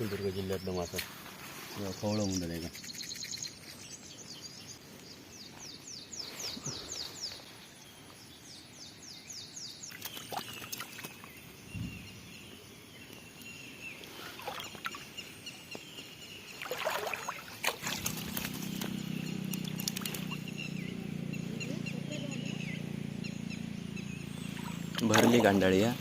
सिंधुदुर्ग जिल्ह्यातलं मासा खवळं म्हणतात आहे का भरली गांडाळी हा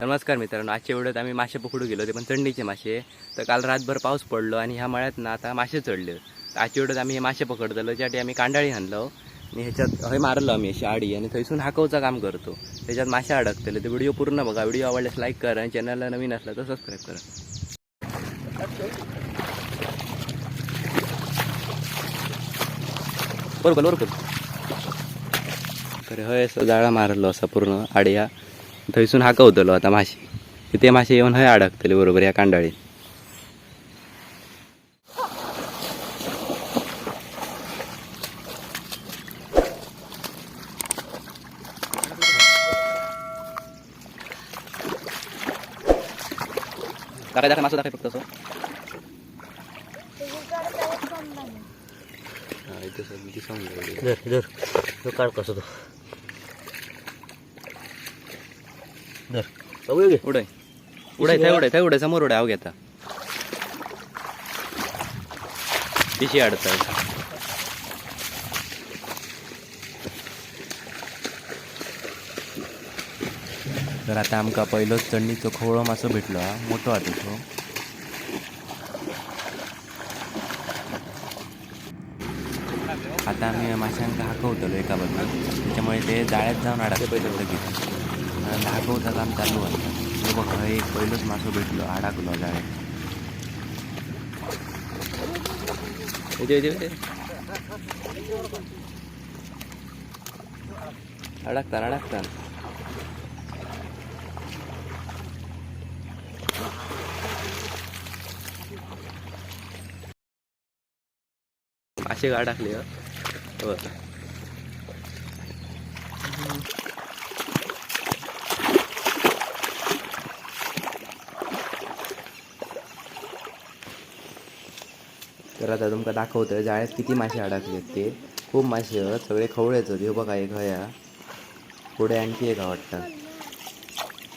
नमस्कार मित्रांनो आजच्या व्हिडिओत आम्ही मासे पकडू गेलो ते पण थंडीचे मासे. तर काल रातभर पाऊस पडलो आणि ह्या मळ्यात ना आता मासे चढले. तर आजच्या व्हिडिओत आम्ही हे मासे पकडतलो त्यासाठी आम्ही कांडाळी आणलो. आणि ह्याच्यात हय मारलो आम्ही अशी आडी आणि थंयसून हाकवचं काम करतो. त्याच्यात मासे अडकतले ते व्हिडिओ पूर्ण बघा. व्हिडिओ आवडल्यास लाईक करा आणि चॅनलला नवीन असला तर सबस्क्राईब करा. बरोबर बरोबर तर हय असं जाळा मारलो असा पूर्ण आडया. थंयसून हाकवतलो आता मासे ते मासे येऊन हय अडकतले बरोबर या कांडाळीत. दाखय दाखय मासं दाखय फक्त असं. हा, काढ कसं तो. धर. उडाय. उडाय थंय उडाय थंय उडाय समोर उडाय हांव घेता. पिशी हाडता तर आता आमका पहिलोच चडणीचो खवळो मासो भेटलो हा. मोठो हा तो आता आम्ही माशांका हाकवतलो एका बद्दल त्याच्यामुळे ते जाळ्यात जाऊन अडकले लगेच. आणि काम चालू आहे हे. बघ हे पहिलंच पहिलोच मासो भेटलो अडकलो जाळ्यात येते, अडकतात अडकतात असे अडकले हो. तर आता तुमकां दाखवतं जाळ्यात किती मासे अडकलेत ते. खूप मासे आहेत सगळे खवळेच आहेत ह्यो बघा एक हया. पुढे आणखी एक आवडटा वाटतं.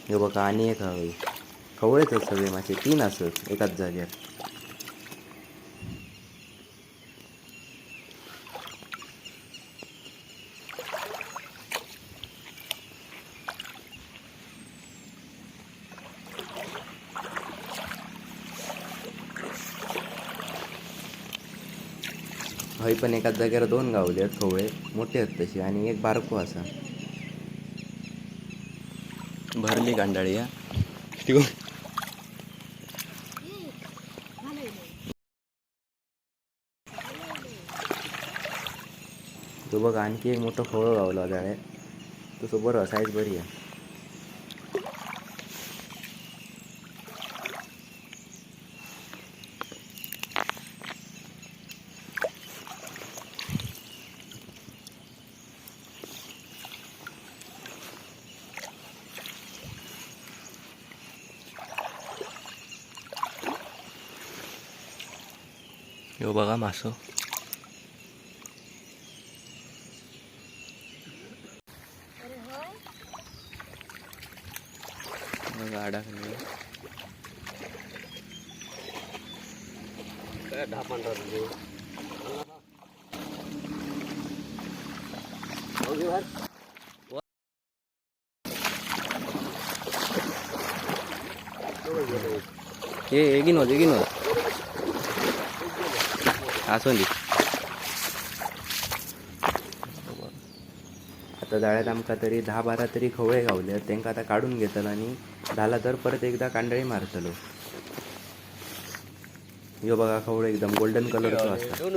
ह्यो बघा आणि एक हवी खवळेच सगळे मासे तीन असत एकाच जाग्यार हय पण एकाच जाग्यार दोन गावले आहेत खवळे मोठे आहेत तशी आणि एक बारको असा. भरली गांडाळी या तो बघ आणखी एक मोठं खवळं गावला जाळ्यात तू बरं साईज बरी आहे. यो बघा मासो बघा अडकले काय दहा पंधरा तुझे बघू घे बाहेर. हे एगिन होत एगिन होत असं दे आता जाळ्यात आमका तरी दहा बारा तरी खवळे गावले त्यांका आता काढून घेतलं आणि झाला तर परत एकदा कांडळी मारतलो. यो बघा खवळे एकदम गोल्डन कलरचो असता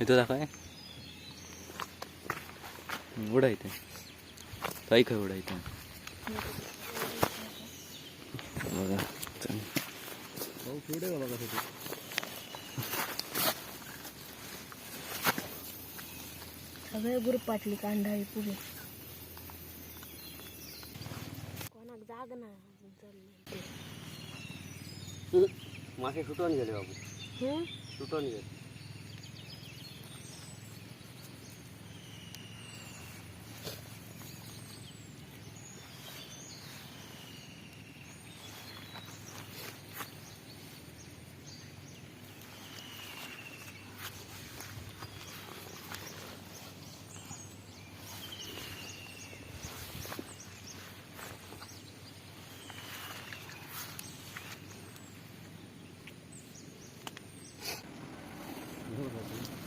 इथं दाखवाय उडा इथे. ताई काय उडा इथे. बघा. भाऊ पुढे बाबा तिथे सगळे गुरपाटली कांदा आहे पुढे. कोणाक जाग ना मासे सुटून गेले बाबू. सुटून गेले.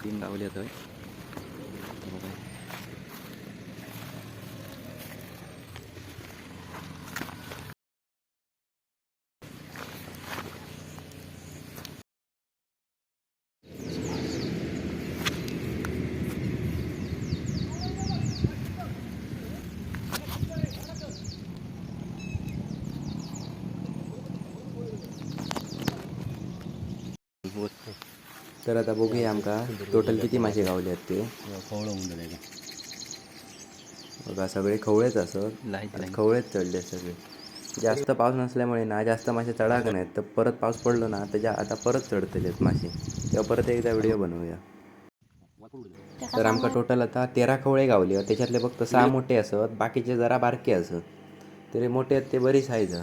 तीन गावले होते तर आता बघूया आमका टोटल किती मासे गावले आहेत ते. खवळं बघा सगळे खवळेच असत खवळेच चढले सगळे. जास्त पाऊस नसल्यामुळे ना जास्त मासे चढाक नाहीत. तर परत पाऊस पडलो ना त्याच्या आता परत चढतलेत मासे. तेव्हा परत एकदा व्हिडिओ बनवूया. तर आमका टोटल आता तेरा खवळे गावले त्याच्यातले फक्त सहा मोठे असत बाकीचे जरा बारके असत. तरी मोठे आहेत ते बरी साईज